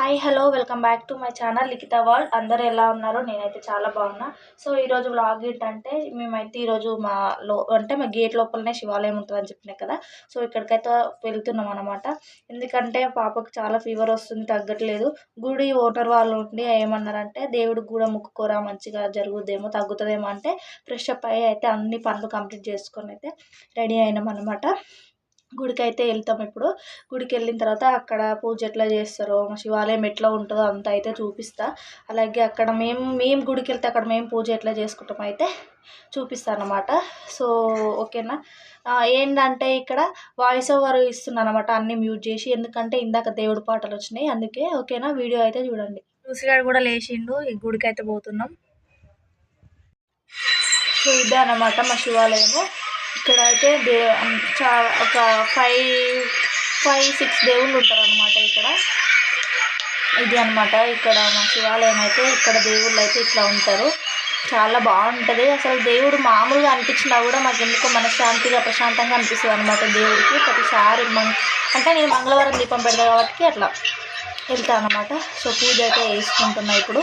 Hi hello welcome back to my channel Likhitha world అందరూ ఎలా ఉన్నారు? నేనైతే చాలా బాగున్నా. సో ఈరోజు వ్లాగ్ ఏంటంటే మేమైతే ఈరోజు మా లో అంటే మా గేట్ లోపలనే శివాలయం ఉంటుందని చెప్పినా కదా? సో ఇక్కడికైతే వెళ్తున్నాం అనమాట ఎందుకంటే పాపకు చాలా ఫీవర్ వస్తుంది తగ్గట్లేదు. గుడి ఓటర్ వాళ్ళు ఉండి ఏమన్నారంటే దేవుడికి కూడా ముక్కుకోరా మంచిగా జరుగుద్దేమో తగ్గుతుందేమో అంటే ఫ్రెష్ అప్ అయ్యి అయితే అన్ని పనులు కంప్లీట్ చేసుకొని అయితే రెడీ అయినాం అనమాట గుడికి అయితే వెళ్తాం ఇప్పుడు. గుడికి వెళ్ళిన తర్వాత అక్కడ పూజ ఎట్లా చేస్తారో మా శివాలయం ఎట్లా ఉంటుందో అంతా అయితే చూపిస్తా. అలాగే అక్కడ మేము మేము గుడికి వెళ్తే అక్కడ మేము పూజ ఎట్లా చేసుకుంటాం అయితే చూపిస్తాను అనమాట సో ఓకేనా? ఏంటంటే ఇక్కడ వాయిస్ ఓవర్ ఇస్తున్నాను అనమాట అన్ని మ్యూట్ చేసి. ఎందుకంటే ఇందాక దేవుడి పాటలు వచ్చినాయి అందుకే ఓకేనా? వీడియో అయితే చూడండి. చూసిగాడు కూడా లేచిండు ఈ గుడికి అయితే పోతున్నాం. సో ఇదే అనమాట మా శివాలయము. ఇక్కడ అయితే దే చా ఒక ఫైవ్ ఫైవ్ సిక్స్ దేవుళ్ళు ఉంటారు అనమాట ఇక్కడ. ఇది అనమాట ఇక్కడ మా శివాలయం అయితే ఇక్కడ దేవుళ్ళు అయితే ఇట్లా ఉంటారు. చాలా బాగుంటుంది. అసలు దేవుడు మామూలుగా అనిపించినా కూడా మాకు ఎందుకో మనశ్శాంతిగా ప్రశాంతంగా అనిపిస్తుంది అనమాట దేవుడికి. ప్రతిసారి మం అంటే నేను మంగళవారం దీపం పెడతా కాబట్టి అట్లా వెళ్తాను అనమాట సో పూజ అయితే వేసుకుంటున్నా ఇప్పుడు.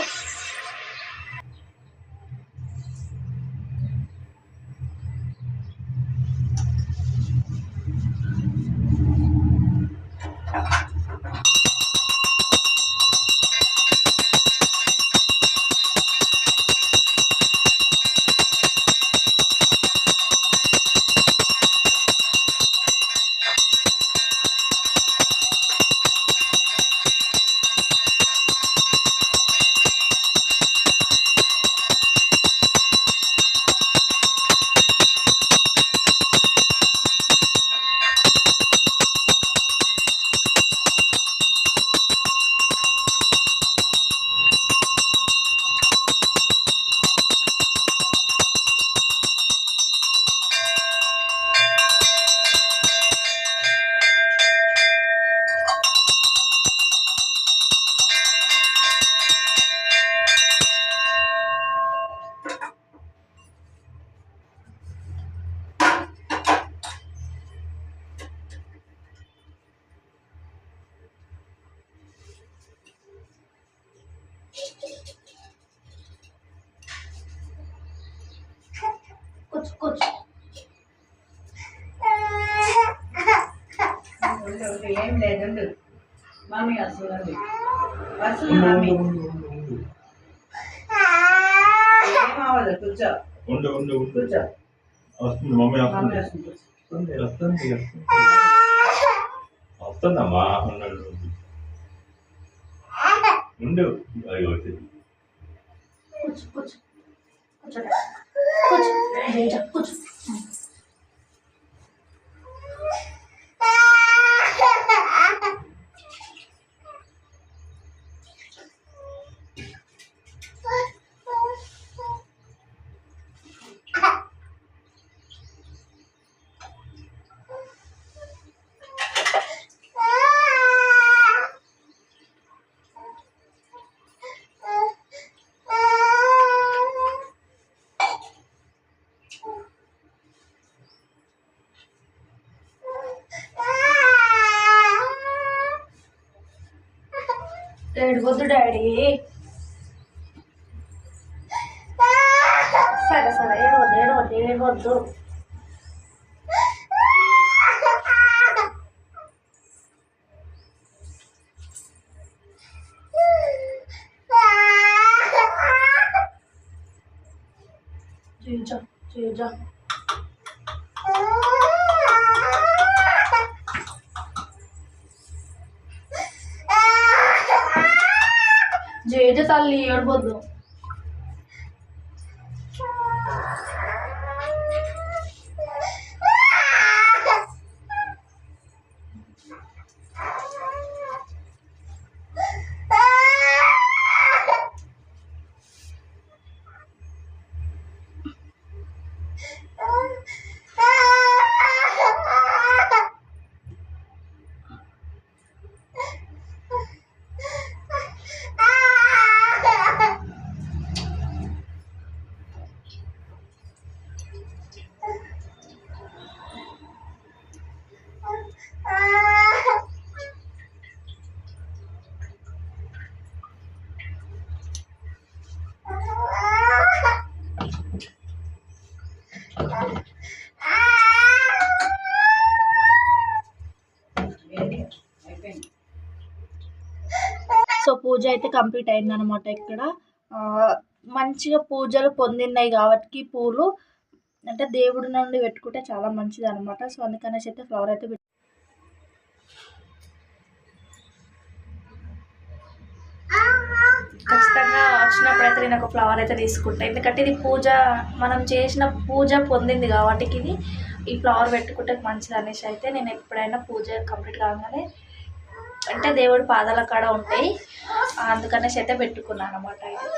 కూర్చో కూర్చో ఏం లేదండి మమ్మీ వస్తుంది వస్తుంది మమ్మీ ఏం అవ్వదు కూర్చో ఉండు ఉండు ఉండు కూర్చో వస్తుంది మమ్మీ మమ్మీ వస్తుంది వస్తుంది వస్తుంది వస్తుంది వస్తుంది వస్తుందమ్మా ఉన్నాడు ఉండు అది వచ్చింది కూర్చో కూర్చో కూర్చో 或者，忍一忍，或者。డాడీ సరే సరే ఏడవద్దు ఏడవద్దు ఏడవద్దు చేజా చేజా జేజ తల్లి ఏడవద్దు సో పూజ అయితే కంప్లీట్ అయింది అనమాట ఇక్కడ మంచిగా పూజలు పొందినాయి కాబట్టి పూలు అంటే దేవుడి నుండి పెట్టుకుంటే చాలా మంచిది అనమాట సో అందుకనేసి అయితే ఫ్లవర్ అయితే ఖచ్చితంగా వచ్చినప్పుడు అయితే నేను ఒక ఫ్లవర్ అయితే తీసుకుంటాను ఎందుకంటే ఇది పూజ మనం చేసిన పూజ పొందింది కాబట్టి ఇది. ఈ ఫ్లవర్ పెట్టుకుంటే మంచిది అనేసి అయితే నేను ఎప్పుడైనా పూజ కంప్లీట్ కాగానే అంటే దేవుడి పాదాల కాడ ఉంటాయి. అందుకనేసి అయితే పెట్టుకున్నాను అనమాట ఇది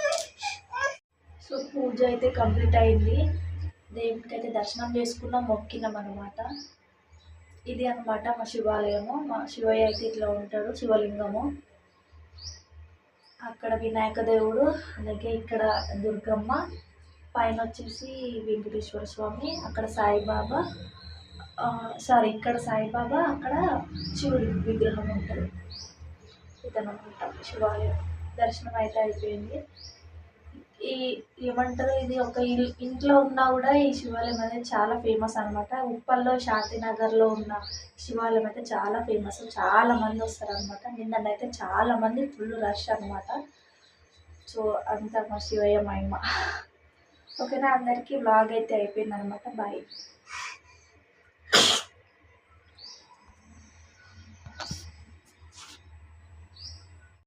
సో పూజ అయితే కంప్లీట్ అయింది. దేవుడికి అయితే దర్శనం చేసుకున్నాం మొక్కినాం అనమాట ఇది అనమాట మా శివాలయము. మా శివయ్య అయితే ఇట్లా ఉంటాడు శివలింగము. అక్కడ వినాయక దేవుడు అలాగే ఇక్కడ దుర్గమ్మ పైన వచ్చేసి వెంకటేశ్వర స్వామి అక్కడ సాయిబాబా సారీ ఇక్కడ సాయిబాబా అక్కడ శివుడి విగ్రహం ఉంటుంది. ఇదనమాట శివాలయం. దర్శనం అయితే అయిపోయింది. ఈ ఏమంటారు ఇది ఒక ఇల్ ఇంట్లో ఉన్నా కూడా ఈ శివాలయం అనేది చాలా ఫేమస్ అనమాట ఉప్పల్లో శాంతినగర్లో ఉన్న శివాలయం అయితే చాలా ఫేమస్. చాలా మంది వస్తారు అనమాట నిన్ననైతే చాలా మంది ఫుల్ రష్ అనమాట సో అంత మా శివయ్య మహిమ. ఓకేనా? అందరికీ వ్లాగ్ అయితే అయిపోయింది అనమాట బాయ్